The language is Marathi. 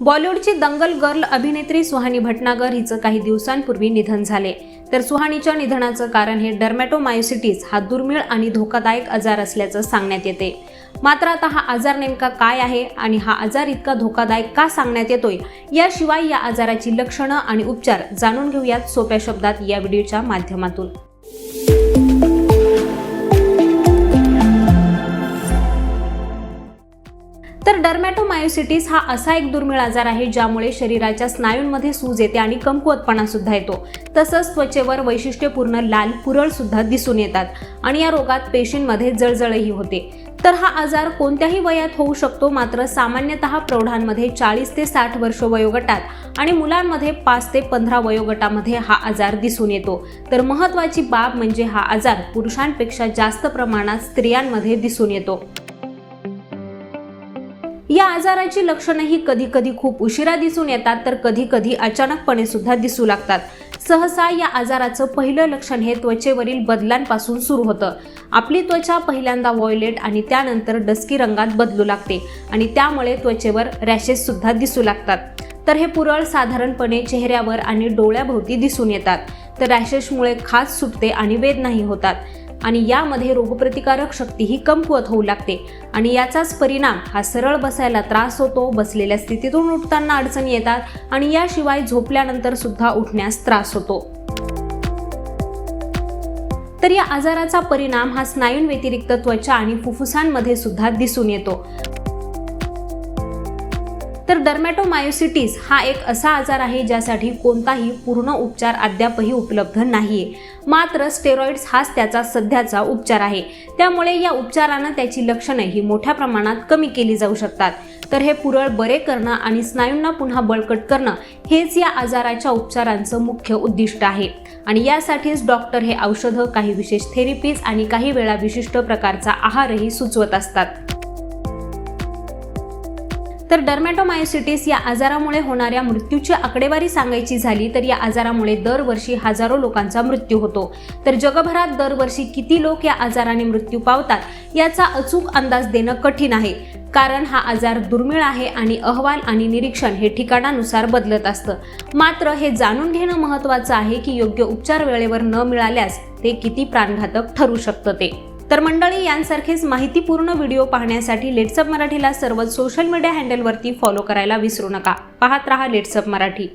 बॉलिवूडची दंगल गर्ल अभिनेत्री सुहानी भटनागर हिचं काही दिवसांपूर्वी निधन झाले. तर सुहानीच्या निधनाचं कारण हे डर्मॅटोमायोसिटीस हा दुर्मिळ आणि धोकादायक आजार असल्याचं सांगण्यात येते. मात्र आता हा आजार नेमका काय आहे आणि हा आजार इतका धोकादायक का सांगण्यात येतोय याशिवाय या आजाराची लक्षणं आणि उपचार जाणून घेऊयात सोप्या शब्दात या व्हिडिओच्या माध्यमातून. डर्मॅटोमायोसिटीस हा असा एक दुर्मिळ आजार आहे ज्यामुळे शरीराच्या स्नायूंमध्ये सूज येते आणि कमकुवतपणा सुद्धा येतो. तसंच त्वचेवर वैशिष्ट्यपूर्ण लाल पुरळ सुद्धा दिसून येतात आणि या रोगात पेशींमध्ये जळजळही होते. तर हा आजार कोणत्याही वयात होऊ शकतो मात्र सामान्यतः प्रौढांमध्ये चाळीस ते साठ वर्ष वयोगटात आणि मुलांमध्ये पाच ते पंधरा वयोगटामध्ये हा आजार दिसून येतो. तर महत्त्वाची बाब म्हणजे हा आजार पुरुषांपेक्षा जास्त प्रमाणात स्त्रियांमध्ये दिसून येतो. या आजाराची लक्षणंही कधी कधी खूप उशिरा दिसून येतात तर कधी कधी अचानकपणे सुद्धा दिसू लागतात. सहसा या आजाराचं पहिलं लक्षण हे त्वचेवरील बदलांपासून सुरू होतं. आपली त्वचा पहिल्यांदा वॉयलेट आणि त्यानंतर डस्की रंगात बदलू लागते आणि त्यामुळे त्वचेवर रॅशेस सुद्धा दिसू लागतात. तर हे पुरळ साधारणपणे चेहऱ्यावर आणि डोळ्याभोवती दिसून येतात. तर रॅशेसमुळे खाज सुटते आणि वेदनाही होतात. आणि यामध्ये रोगप्रतिकारक शक्तीही कमकुवत होऊ लागते. आणि याचाच परिणाम हा सरळ बसायला त्रास होतो बसलेल्या स्थितीतून उठताना अडचणी येतात आणि याशिवाय झोपल्यानंतर सुद्धा उठण्यास त्रास होतो. तर या आजाराचा परिणाम हा स्नायूंव्यतिरिक्त त्वचा आणि फुफ्फुसांमध्ये सुद्धा दिसून येतो. तर डर्मॅटोमायोसिटीस हा एक असा आजार आहे ज्यासाठी कोणताही पूर्ण उपचार अद्यापही उपलब्ध नाहीये. मात्र स्टेरॉइड्स हाच त्याचा सध्याचा उपचार आहे. त्यामुळे या उपचारानं त्याची लक्षणे ही मोठ्या प्रमाणात कमी केली जाऊ शकतात. तर हे पुरळ बरे करणं आणि स्नायूंना पुन्हा बळकट करणं हेच या आजाराच्या उपचारांचं मुख्य उद्दिष्ट आहे. आणि यासाठीच डॉक्टर हे औषधं काही विशेष थेरपीज आणि काही वेळा विशिष्ट प्रकारचा आहारही सुचवत असतात. तर डर्मॅटोमायोसिटीस या आजारामुळे होणाऱ्या मृत्यूची आकडेवारी सांगायची झाली तर या आजारामुळे दरवर्षी हजारो लोकांचा मृत्यू होतो. तर जगभरात दरवर्षी किती लोक या आजाराने मृत्यू पावतात याचा अचूक अंदाज देणं कठीण आहे. कारण हा आजार दुर्मिळ आहे आणि अहवाल आणि निरीक्षण हे ठिकाणानुसार बदलत असतं. मात्र हे जाणून घेणं महत्त्वाचं आहे की योग्य उपचार वेळेवर न मिळाल्यास ते किती प्राणघातक ठरू शकतं ते. तर मंडळी यांसारखेच माहितीपूर्ण व्हिडिओ पाहण्यासाठी लेट्सअप मराठीला सर्वच सोशल मीडिया हँडलवरती फॉलो करायला विसरू नका. पाहत रहा लेट्सअप मराठी.